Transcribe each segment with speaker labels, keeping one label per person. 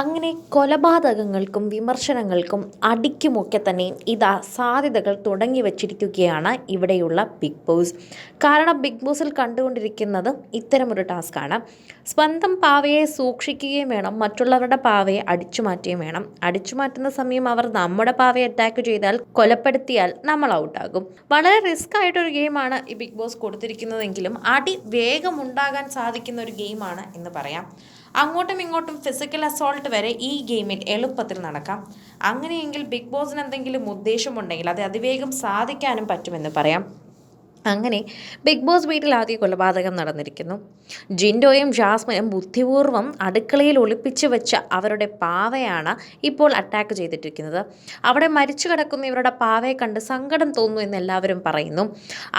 Speaker 1: അങ്ങനെ കൊലപാതകങ്ങൾക്കും വിമർശനങ്ങൾക്കും അടിക്കുമൊക്കെ തന്നെ ഇതാ സാധ്യതകൾ തുടങ്ങി വച്ചിരിക്കുകയാണ് ഇവിടെയുള്ള ബിഗ് ബോസ്. കാരണം ബിഗ് ബോസിൽ കണ്ടുകൊണ്ടിരിക്കുന്നത് ഇത്തരമൊരു ടാസ്ക്കാണ്. സ്വന്തം പാവയെ സൂക്ഷിക്കുകയും വേണം മറ്റുള്ളവരുടെ പാവയെ അടിച്ചു മാറ്റുകയും വേണം. അടിച്ചു മാറ്റുന്ന സമയം അവർ നമ്മുടെ പാവയെ അറ്റാക്ക് ചെയ്താൽ കൊലപ്പെടുത്തിയാൽ നമ്മൾ ഔട്ടാകും. വളരെ റിസ്ക് ആയിട്ടൊരു ഗെയിമാണ് ഈ ബിഗ് ബോസ് കൊടുത്തിരിക്കുന്നതെങ്കിലും അടി വേഗം ഉണ്ടാകാൻ സാധിക്കുന്ന ഒരു ഗെയിമാണ് എന്ന് പറയാം. അങ്ങോട്ടും ഇങ്ങോട്ടും ഫിസിക്കൽ അസോൾട്ട് വരെ ഈ ഗെയിമിൽ എളുപ്പത്തിൽ നടക്കാം. അങ്ങനെയെങ്കിൽ ബിഗ് ബോസിന് എന്തെങ്കിലും ഉദ്ദേശമുണ്ടെങ്കിൽ അത് അതിവേഗം സാധിക്കാനും പറ്റുമെന്ന് പറയാം. അങ്ങനെ ബിഗ് ബോസ് വീട്ടിൽ ആദ്യ കൊലപാതകം നടന്നിരിക്കുന്നു. ജിൻഡോയും ജാസ്മയും ബുദ്ധിപൂർവം അടുക്കളയിൽ ഒളിപ്പിച്ചു വെച്ച അവരുടെ പാവയാണ് ഇപ്പോൾ അറ്റാക്ക് ചെയ്തിട്ടിരിക്കുന്നത്. അവിടെ മരിച്ചു കിടക്കുന്ന ഇവരുടെ പാവയെ കണ്ട് സങ്കടം തോന്നുന്നു എന്ന് എല്ലാവരും പറയുന്നു.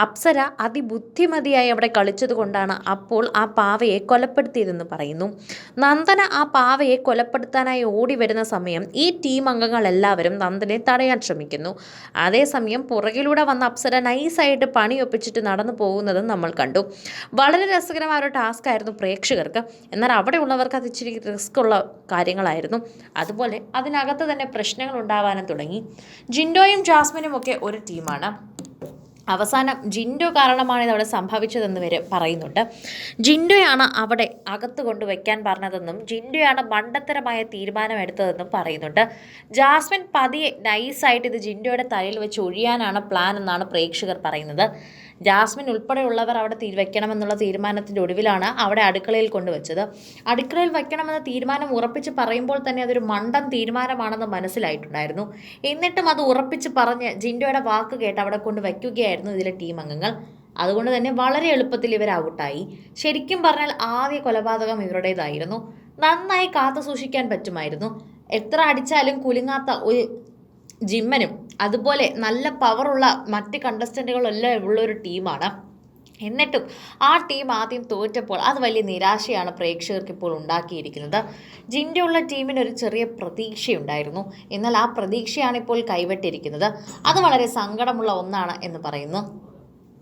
Speaker 1: അപ്സര അതിബുദ്ധിമതിയായി അവിടെ കളിച്ചതുകൊണ്ടാണ് അപ്പോൾ ആ പാവയെ കൊലപ്പെടുത്തിയതെന്ന് പറയുന്നു. നന്ദന ആ പാവയെ കൊലപ്പെടുത്താനായി ഓടി വരുന്ന സമയം ഈ ടീം അംഗങ്ങൾ എല്ലാവരും നന്ദനെ തടയാൻ ശ്രമിക്കുന്നു. അതേസമയം പുറകിലൂടെ വന്ന അപ്സര നൈസായിട്ട് പണിയൊപ്പിച്ചിട്ട് നടന്നു പോകുന്നതും നമ്മൾ കണ്ടു. വളരെ രസകരമായ ഒരു ടാസ്ക് ആയിരുന്നു പ്രേക്ഷകർക്ക്. എന്നാൽ അവിടെ ഉള്ളവർക്ക് അത് ഇച്ചിരി റിസ്ക് ഉള്ള കാര്യങ്ങളായിരുന്നു. അതുപോലെ അതിനകത്ത് തന്നെ പ്രശ്നങ്ങൾ ഉണ്ടാവാനും തുടങ്ങി. ജിൻഡോയും ജാസ്മിനും ഒക്കെ ഒരു ടീമാണ് അവസാനം ജിൻഡോ കാരണമാണ് ഇതവിടെ സംഭവിച്ചതെന്ന് വരെ പറയുന്നുണ്ട്. ജിൻഡോയാണ് അവിടെ അകത്ത് കൊണ്ട് വയ്ക്കാൻ പറഞ്ഞതെന്നും ജിൻഡോയാണ് മണ്ടത്തരമായ തീരുമാനം എടുത്തതെന്നും പറയുന്നുണ്ട്. ജാസ്മിൻ പതിയെ നൈസായിട്ട് ഇത് ജിൻഡോയുടെ തലയിൽ വെച്ച് ഒഴിയാനാണ് പ്ലാൻ എന്നാണ് പ്രേക്ഷകർ പറയുന്നത്. ജാസ്മിൻ ഉൾപ്പെടെയുള്ളവർ അവിടെ വയ്ക്കണമെന്നുള്ള തീരുമാനത്തിന്റെ ഒടുവിലാണ് അവിടെ അടുക്കളയിൽ കൊണ്ടുവച്ചത്. അടുക്കളയിൽ വയ്ക്കണമെന്ന തീരുമാനം ഉറപ്പിച്ച് പറയുമ്പോൾ തന്നെ അതൊരു മണ്ടൻ തീരുമാനമാണെന്ന് മനസ്സിലായിട്ടുണ്ടായിരുന്നു. എന്നിട്ടും അത് ഉറപ്പിച്ച് പറഞ്ഞ് ജിൻഡോയുടെ വാക്ക് കേട്ട് അവിടെ കൊണ്ട് വയ്ക്കുകയായിരുന്നു ഇതിലെ ടീം അംഗങ്ങൾ. അതുകൊണ്ട് തന്നെ വളരെ എളുപ്പത്തിൽ ഇവർ ഔട്ടായി ശരിക്കും പറഞ്ഞാൽ ആദ്യ കൊലപാതകം ഇവരുടേതായിരുന്നു. നന്നായി കാത്തു സൂക്ഷിക്കാൻ പറ്റുമായിരുന്നു. എത്ര അടിച്ചാലും കുലുങ്ങാത്ത ഒരു ജിമ്മനും അതുപോലെ നല്ല പവറുള്ള മറ്റ് കണ്ടസ്റ്റന്റുകളെല്ലാം ഉള്ള ഒരു ടീമാണ് എന്നിട്ടും ആ ടീം ആദ്യം തോറ്റപ്പോൾ അത് വലിയ നിരാശയാണ് പ്രേക്ഷകർക്ക് ഇപ്പോൾ ഉണ്ടാക്കിയിരിക്കുന്നത്. ജിൻഡുള്ള ടീമിന് ഒരു ചെറിയ പ്രതീക്ഷയുണ്ടായിരുന്നു. എന്നാൽ ആ പ്രതീക്ഷയാണ് ഇപ്പോൾ കൈവിട്ടിരിക്കുന്നത്. അത് വളരെ സങ്കടമുള്ള ഒന്നാണ് എന്ന് പറയുന്നു.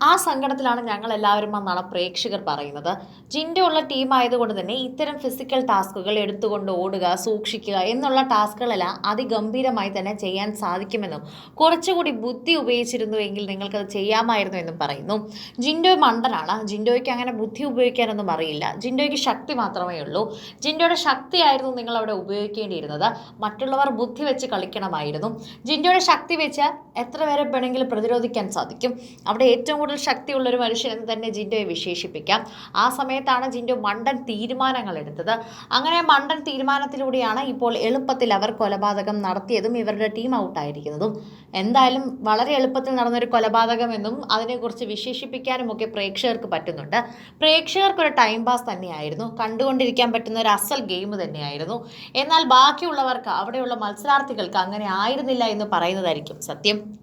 Speaker 1: ആ സങ്കടത്തിലാണ് ഞങ്ങൾ എല്ലാവരും എന്നാണ് പ്രേക്ഷകർ പറയുന്നത്. ജിന്റെ ഉള്ള ടീം ആയതുകൊണ്ട് തന്നെ ഇത്തരം ഫിസിക്കൽ ടാസ്കുകൾ എടുത്തുകൊണ്ട് ഓടുക സൂക്ഷിക്കുക എന്നുള്ള ടാസ്കുകളെല്ലാം അതിഗംഭീരമായി തന്നെ ചെയ്യാൻ സാധിക്കുമെന്നും കുറച്ചുകൂടി ബുദ്ധി ഉപയോഗിച്ചിരുന്നു എങ്കിൽ നിങ്ങൾക്കത് ചെയ്യാമായിരുന്നു എന്നും പറയുന്നു. ജിൻഡോ മണ്ടനാണ്. ജിൻഡോയ്ക്ക് അങ്ങനെ ബുദ്ധി ഉപയോഗിക്കാനൊന്നും അറിയില്ല. ജിൻഡോയ്ക്ക് ശക്തി മാത്രമേ ഉള്ളൂ. ജിൻഡോയുടെ ശക്തിയായിരുന്നു നിങ്ങൾ അവിടെ ഉപയോഗിക്കേണ്ടിയിരുന്നത്. മറ്റുള്ളവർ ബുദ്ധി വെച്ച് കളിക്കണമായിരുന്നു. ജിൻഡോയുടെ ശക്തി വെച്ച് എത്ര പേരെ വേണമെങ്കിലും പ്രതിരോധിക്കാൻ സാധിക്കും. അവിടെ ഏറ്റവും കൂടുതൽ ശക്തിയുള്ള ഒരു മനുഷ്യൻ എന്ന് തന്നെ ജിൻഡോയെ വിശേഷിപ്പിക്കാം. ആ സമയത്താണ് ജിൻഡോ മണ്ടൻ തീരുമാനങ്ങൾ എടുത്തത്. അങ്ങനെ മണ്ടൻ തീരുമാനത്തിലൂടെയാണ് ഇപ്പോൾ എളുപ്പത്തിൽ അവർ കൊലപാതകം നടത്തിയതും ഇവരുടെ ടീം ഔട്ടായിരിക്കുന്നതും എന്തായാലും വളരെ എളുപ്പത്തിൽ നടന്നൊരു കൊലപാതകം എന്നും അതിനെക്കുറിച്ച് വിശേഷിപ്പിക്കാനും ഒക്കെ പ്രേക്ഷകർക്ക് പറ്റുന്നുണ്ട്. പ്രേക്ഷകർക്കൊരു ടൈം പാസ് തന്നെയായിരുന്നു. കണ്ടുകൊണ്ടിരിക്കാൻ പറ്റുന്ന ഒരു അസൽ ഗെയിം തന്നെയായിരുന്നു. എന്നാൽ ബാക്കിയുള്ളവർക്ക് അവിടെയുള്ള മത്സരാർത്ഥികൾക്ക് അങ്ങനെ ആയിരുന്നില്ല എന്ന് പറയുന്നതായിരിക്കും സത്യം.